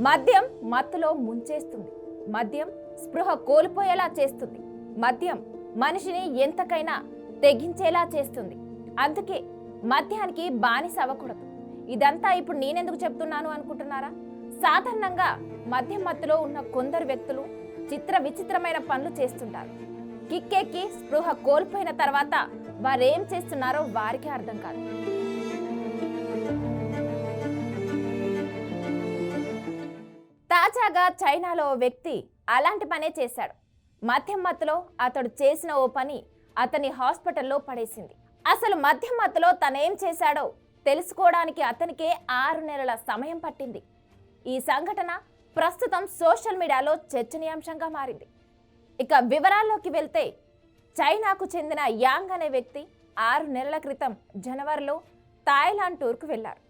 మద్యం మత్తులో ముంచేస్తుంది. మద్యం స్పృహ కోల్పోయేలా చేస్తుంది. మద్యం మనిషిని ఎంతకైనా తెగించేలా చేస్తుంది. అందుకే మద్యానికి బానిస అవ్వకూడదు. ఇదంతా ఇప్పుడు నేనెందుకు చెప్తున్నాను అనుకుంటున్నారా? సాధారణంగా మద్యం మత్తులో ఉన్న కొందరు వ్యక్తులు చిత్ర విచిత్రమైన పనులు చేస్తుంటారు. కిక్కెక్కి స్పృహ కోల్పోయిన తర్వాత వారేం చేస్తున్నారో వారికి అర్థం కాదు. తాజాగా చైనాలో ఓ వ్యక్తి అలాంటి పనే చేశాడు. మద్యం మత్తులో అతడు చేసిన ఓ పని అతని హాస్పిటల్లో పడేసింది. అసలు మద్యం మత్తులో తనేం చేశాడో తెలుసుకోవడానికి అతనికే ఆరు నెలల సమయం పట్టింది. ఈ సంఘటన ప్రస్తుతం సోషల్ మీడియాలో చర్చనీయాంశంగా మారింది. ఇక వివరాల్లోకి వెళ్తే చైనాకు చెందిన యాంగ్ అనే వ్యక్తి ఆరు నెలల క్రితం జనవరిలో థాయిలాండ్ టూర్కు వెళ్ళారు.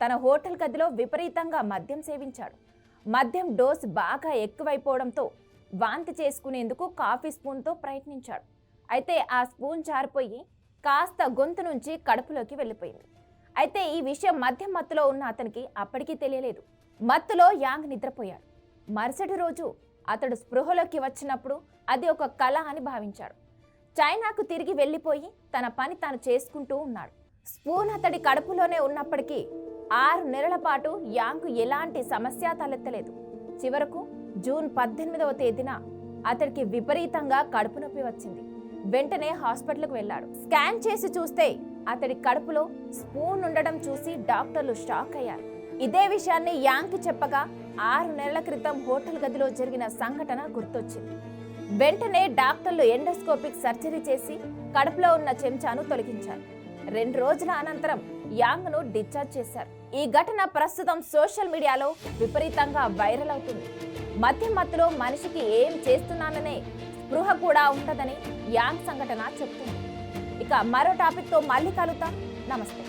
తన హోటల్ గదిలో విపరీతంగా మద్యం సేవించాడు. మద్యం డోస్ బాగా ఎక్కువైపోవడంతో వాంతి చేసుకునేందుకు కాఫీ స్పూన్తో ప్రయత్నించాడు. అయితే ఆ స్పూన్ జారిపోయి కాస్త గొంతు నుంచి కడుపులోకి వెళ్ళిపోయింది. అయితే ఈ విషయం మద్యం మత్తులో ఉన్న అతనికి అప్పటికీ తెలియలేదు. మత్తులో యాంగ్ నిద్రపోయాడు. మరుసటి రోజు అతడు స్పృహలోకి వచ్చినప్పుడు అది ఒక కళ అని భావించాడు. చైనాకు తిరిగి వెళ్ళిపోయి తన పని తాను చేసుకుంటూ ఉన్నాడు. స్పూన్ అతడి కడుపులోనే ఉన్నప్పటికీ ఆరు నెలల పాటు యాంకు ఎలాంటి సమస్య తలెత్తలేదు. చివరకు జూన్ పద్దెనిమిదవ తేదీన అతడికి విపరీతంగా కడుపు నొప్పి వచ్చింది. వెంటనే హాస్పిటల్కు వెళ్ళాడు. స్కాన్ చేసి చూస్తే అతడి కడుపులో స్పూన్ ఉండడం చూసి డాక్టర్లు షాక్ అయ్యారు. ఇదే విషయాన్ని యాంకి చెప్పగా ఆరు నెలల క్రితం హోటల్ గదిలో జరిగిన సంఘటన గుర్తొచ్చింది. వెంటనే డాక్టర్లు ఎండోస్కోపిక్ సర్జరీ చేసి కడుపులో ఉన్న చెంచాను తొలగించారు. రెండు రోజుల అనంతరం యాంగ్ను డిశ్చార్జ్ చేశారు. ఈ ఘటన ప్రస్తుతం సోషల్ మీడియాలో విపరీతంగా వైరల్ అవుతుంది. మధ్య మత్తులో మనిషికి ఏం చేస్తున్నాననే స్పృహ కూడా ఉంటుందని యాంగ్ సంఘటన చెప్తుంది. ఇక మరో టాపిక్తో మళ్ళీ కలుద్దాం. నమస్తే.